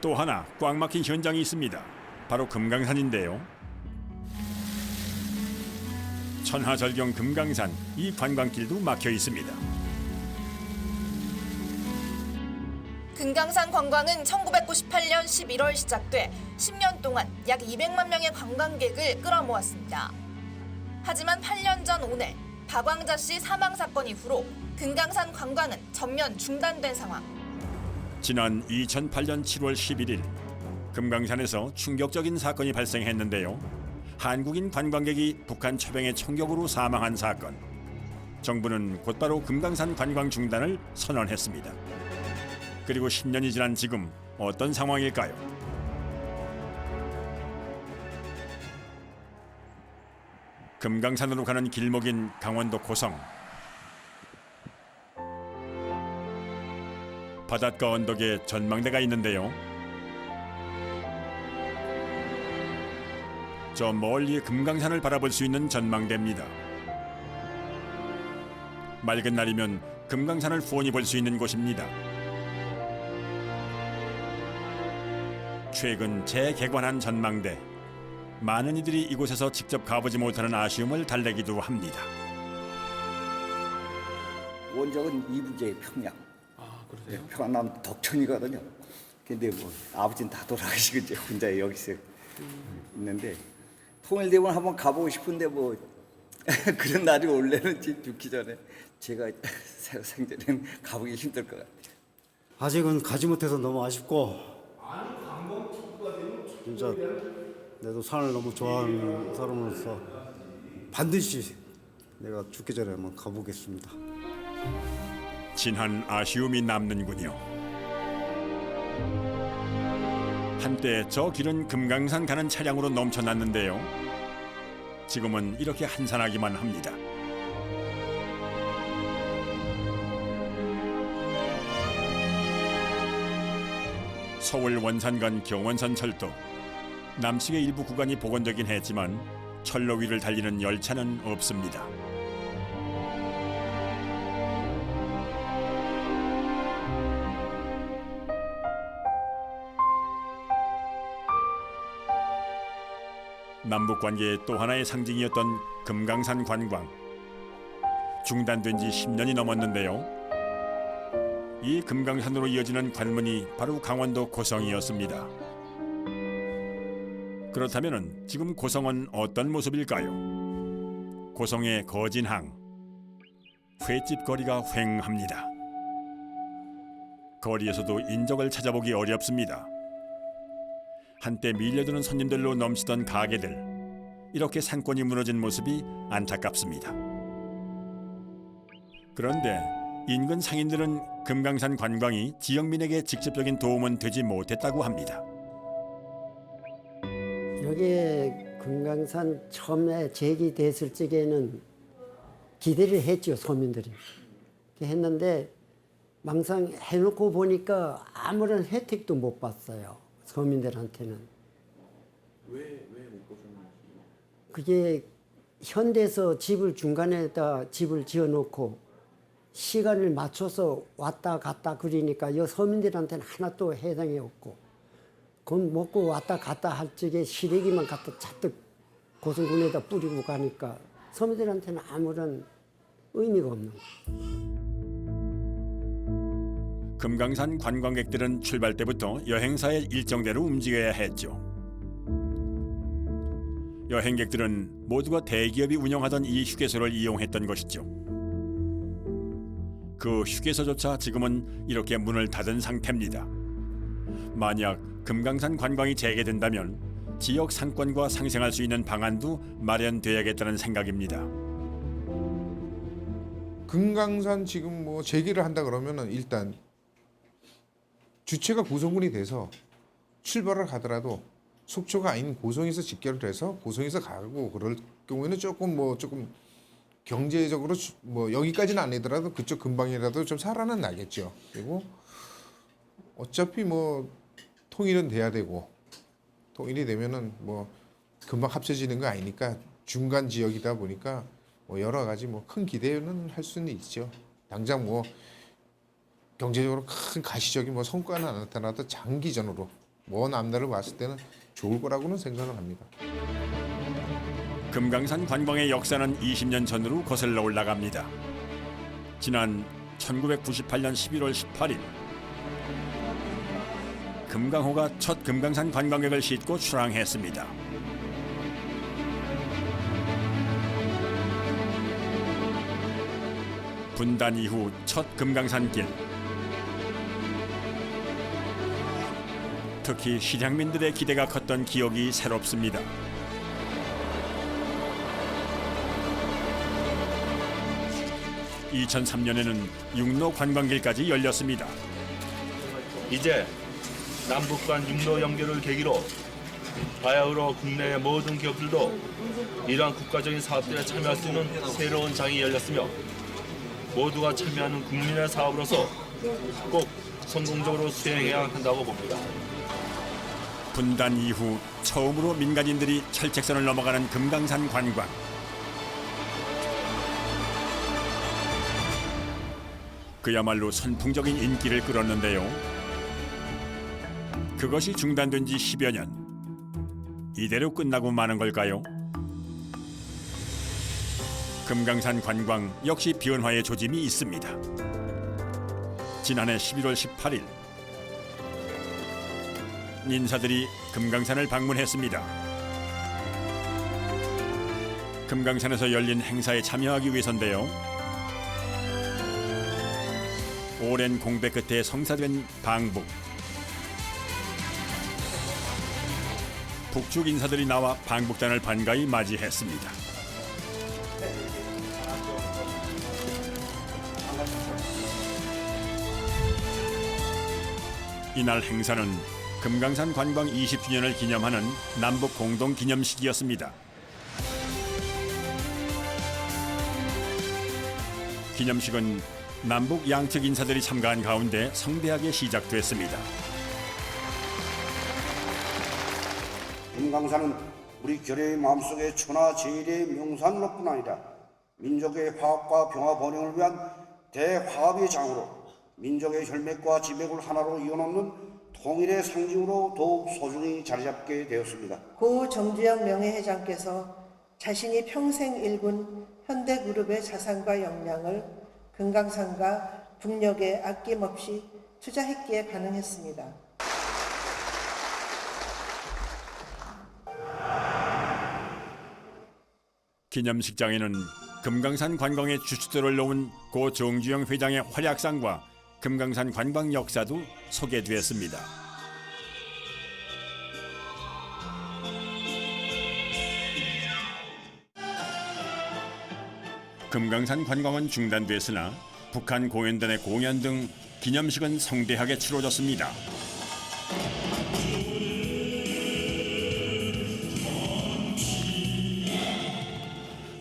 또 하나 꽉 막힌 현장이 있습니다. 바로 금강산인데요. 천하절경 금강산 이 관광길도 막혀 있습니다. 금강산 관광은 1998년 11월 시작돼 10년 동안 약 200만 명의 관광객을 끌어모았습니다. 하지만 8년 전 오늘 박광자 씨 사망 사건 이후로 금강산 관광은 전면 중단된 상황. 지난 2008년 7월 11일 금강산에서 충격적인 사건이 발생했는데요. 한국인 관광객이 북한 처병의 총격으로 사망한 사건. 정부는 곧바로 금강산 관광 중단을 선언했습니다. 그리고 10년이 지난 지금 어떤 상황일까요? 금강산으로 가는 길목인 강원도 고성. 바닷가 언덕에 전망대가 있는데요. 저 멀리 금강산을 바라볼 수 있는 전망대입니다. 맑은 날이면 금강산을 후원히 볼 수 있는 곳입니다. 최근 재개관한 전망대. 많은 이들이 이곳에서 직접 가보지 못하는 아쉬움을 달래기도 합니다. 원작은 이북의 평양. 아, 그러세요? 평안남 덕천이거든요. 근데 뭐 아버지는 다 돌아가시고 이제 혼자 여기서 있는데 통일대원 한번 가보고 싶은데 뭐 그런 날이 올래는지 죽기 전에 제가 새- 생전에는 가보기 힘들 것 같아요. 아직은 가지 못해서 너무 아쉽고 진짜 내도 산을 너무 좋아하는 사람으로서 반드시 내가 죽기 전에 한번 가보겠습니다. 진한 아쉬움이 남는군요. 한때 저 길은 금강산 가는 차량으로 넘쳐났는데요. 지금은 이렇게 한산하기만 합니다. 서울 원산간 경원선 철도 남측의 일부 구간이 복원되긴 했지만 철로 위를 달리는 열차는 없습니다. 남북 관계의 또 하나의 상징이었던 금강산 관광. 중단된 지 10년이 넘었는데요. 이 금강산으로 이어지는 관문이 바로 강원도 고성이었습니다. 그렇다면 지금 고성은 어떤 모습일까요? 고성의 거진항. 횟집 거리가 휑합니다. 거리에서도 인적을 찾아보기 어렵습니다. 한때 밀려드는 손님들로 넘치던 가게들 이렇게 상권이 무너진 모습이 안타깝습니다. 그런데 인근 상인들은 금강산 관광이 지역민에게 직접적인 도움은 되지 못했다고 합니다. 여기 금강산 처음에 제기됐을 적에는 기대를 했죠 그렇게 했는데 막상 해놓고 보니까 아무런 혜택도 못 봤어요 서민들한테는 왜 왜못 보셨는지 그게 현대에서 집을 중간에다 집을 지어 놓고 시간을 맞춰서 왔다 갔다 그러니까 여 서민들한테는 하나도 해당이 없고 그건 먹고 왔다 갔다 할 적에 시래기만 갖다 잔뜩 고성군에다 뿌리고 가니까 서민들한테는 아무런 의미가 없는 거예요. 금강산 관광객들은 출발 때부터 여행사의 일정대로 움직여야 했죠. 여행객들은 모두가 대기업이 운영하던 이 휴게소를 이용했던 것이죠. 그 휴게소조차 지금은 이렇게 문을 닫은 상태입니다. 만약 금강산 관광이 재개된다면 지역 상권과 상생할 수 있는 방안도 마련돼야겠다는 생각입니다. 금강산 지금 뭐 재개를 한다 그러면은 일단 주체가 고성군이 돼서 출발을 가더라도 속초가 아닌 고성에서 직결을 해서 고성에서 가고 그럴 경우에는 조금 뭐 조금 경제적으로 주- 뭐 여기까지는 아니더라도 그쪽 근방이라도 좀 살아는 나겠죠. 그리고 어차피 뭐 통일은 돼야 되고 통일이 되면은 뭐 금방 합쳐지는 거 아니니까 중간 지역이다 보니까 뭐 여러 가지 뭐 큰 기대는 할 수는 있죠. 당장 뭐 경제적으로 큰 가시적인 뭐 성과는 안 나타나도 장기전으로 먼 앞날을 봤을 때는 좋을 거라고는 생각을 합니다. 금강산 관광의 역사는 20년 전으로 거슬러 올라갑니다. 지난 1998년 11월 18일 금강호가 첫 금강산 관광객을 싣고 출항했습니다. 분단 이후 첫 금강산길 특히 실향민들의 기대가 컸던 기억이 새롭습니다. 2003년에는 육로 관광길까지 열렸습니다. 이제 남북 간 육로 연결을 계기로 바야흐로 국내의 모든 기업들도 이러한 국가적인 사업들에 참여할 수 있는 새로운 장이 열렸으며 모두가 참여하는 국민의 사업으로서 꼭 성공적으로 수행해야 한다고 봅니다. 분단 이후 처음으로 민간인들이 철책선을 넘어가는 금강산 관광. 그야말로 선풍적인 인기를 끌었는데요. 그것이 중단된 지 10여 년. 이대로 끝나고 마는 걸까요? 금강산 관광 역시 변화의 조짐이 있습니다. 지난해 11월 18일 인사들이 금강산을 방문했습니다. 금강산에서 열린 행사에 참여하기 위해서인데요. 오랜 공백 끝에 성사된 방북. 북측 인사들이 나와 방북단을 반가이 맞이했습니다. 이날 행사는 금강산 관광 20주년을 기념하는 남북 공동 기념식이었습니다. 기념식은 남북 양측 인사들이 참가한 가운데 성대하게 시작됐습니다. 금강산은 우리 결의의 마음속에 천하 제일의 명산으로뿐 아니라 민족의 화합과 평화 번영을 위한 대화합의 장으로 민족의 혈맥과 지맥을 하나로 이어놓는 통일의 상징으로 더욱 소중히 자리 잡게 되었습니다. 고 정주영 명예회장께서 자신이 평생 일군 현대그룹의 자산과 역량을 금강산과 북녘에 아낌없이 투자했기에 가능했습니다. 기념식장에는 금강산 관광의 주축들을 놓은 고 정주영 회장의 활약상과 금강산 관광 역사도 소개됐습니다. 금강산 관광은 중단됐으나 북한 공연단의 공연 등 기념식은 성대하게 치러졌습니다.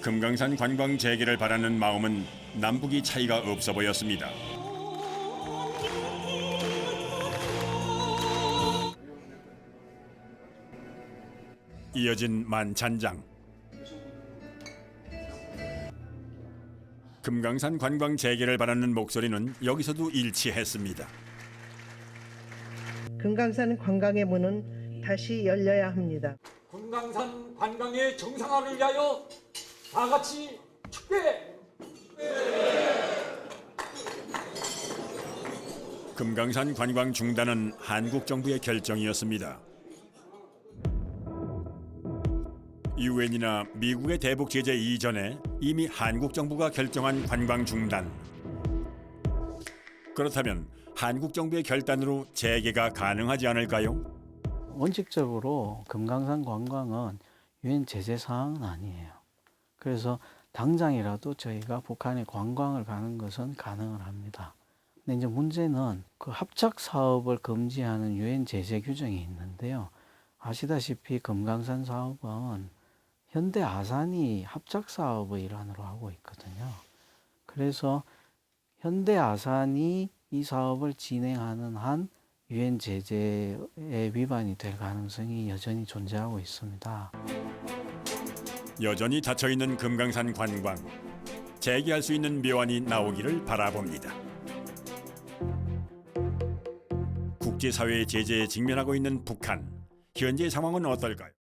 금강산 관광 재개를 바라는 마음은 남북이 차이가 없어 보였습니다. 이어진 만찬장. 금강산 관광 재개를 바라는 목소리는 여기서도 일치했습니다. 금강산 관광의 문은 다시 열려야 합니다. 금강산 관광의 정상화를 위하여 다 같이 축배! 금강산 관광 중단은 한국 정부의 결정이었습니다. 유엔이나 미국의 대북 제재 이전에 이미 한국 정부가 결정한 관광 중단. 그렇다면 한국 정부의 결단으로 재개가 가능하지 않을까요? 원칙적으로 금강산 관광은 유엔 제재 사항은 아니에요. 그래서 당장이라도 저희가 북한에 관광을 가는 것은 가능을 합니다. 근데 이제 문제는 그 합작 사업을 금지하는 유엔 제재 규정이 있는데요. 아시다시피 금강산 사업은 현대 아산이 합작 사업의 일환으로 하고 있거든요. 그래서 현대 아산이 이 사업을 진행하는 한 유엔 제재에 위반이 될 가능성이 여전히 존재하고 있습니다. 여전히 닫혀 있는 금강산 관광 재개할 수 있는 묘안이 나오기를 바라봅니다. 국제사회의 제재에 직면하고 있는 북한. 현재 상황은 어떨까요?